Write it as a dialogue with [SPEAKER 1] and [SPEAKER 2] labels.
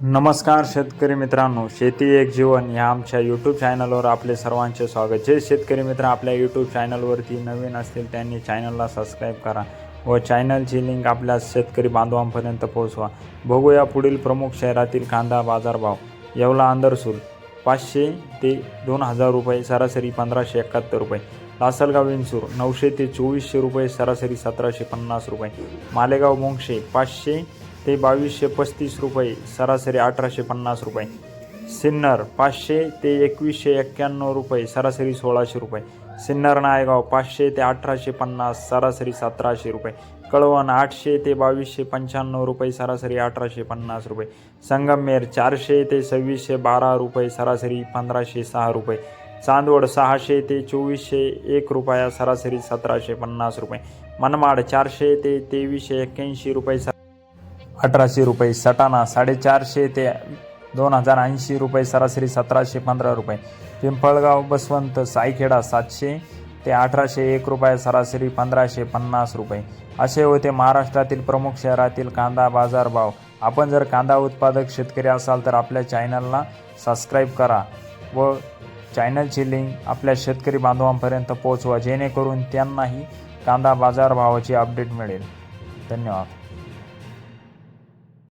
[SPEAKER 1] नमस्कार शेतकरी मित्रांनो शेती एक जीवन या आमच्या यूट्यूब चॅनलवर आपले सर्वांचे स्वागत. जे शेतकरी मित्र आपल्या यूट्यूब चॅनलवरती नवीन असतील त्यांनी चॅनलला सबस्क्राईब करा व चॅनलची लिंक आपल्या शेतकरी बांधवांपर्यंत पोहोचवा. बघूया पुढील प्रमुख शहरातील कांदा बाजारभाव. येवला अंदरसूल पाचशे ते दोन हजार रुपये सरासरी पंधराशे एकाहत्तर रुपये. लासलगाव विंचूर नऊशे ते चोवीसशे रुपये सरासरी सतराशे पन्नास रुपये. मालेगाव मोंगशे पाचशे ते बावीसशे पस्तीस रुपये सरासरी अठराशे पन्नास रुपये. सिन्नर पाचशे ते एकवीसशे एक्क्याण्णव रुपये सरासरी सोळाशे रुपये. सिन्नर नायगाव पाचशे ते अठराशे पन्नास सरासरी सतराशे रुपये. कळवण आठशे ते बावीसशे पंच्याण्णव रुपये सरासरी अठराशे पन्नास रुपये. संगमनेर चारशे ते सव्वीसशे बारा रुपये सरासरी पंधराशे सहा रुपये. चांदवड सहाशे ते चोवीसशे एक रुपया सरासरी सतराशे पन्नास रुपये. मनमाड चारशे ते तेवीसशे एक्क्याऐंशी रुपये अठराशे रुपये सटाणा साडेचारशे ते दोन हजार ऐंशी रुपये सरासरी सतराशे पंधरा रुपये. पिंपळगाव बसवंत सायखेडा सातशे ते अठराशे एक रुपये सरासरी पंधराशे पन्नास रुपये. असे होते महाराष्ट्रातील प्रमुख शहरातील कांदा बाजारभाव आपण जर कांदा उत्पादक शेतकरी असाल तर आपल्या चॅनलला सबस्क्राईब करा व चॅनलची लिंक आपल्या शेतकरी बांधवांपर्यंत पोहोचवा जेणेकरून त्यांनाही कांदा बाजारभावाची अपडेट मिळेल. धन्यवाद.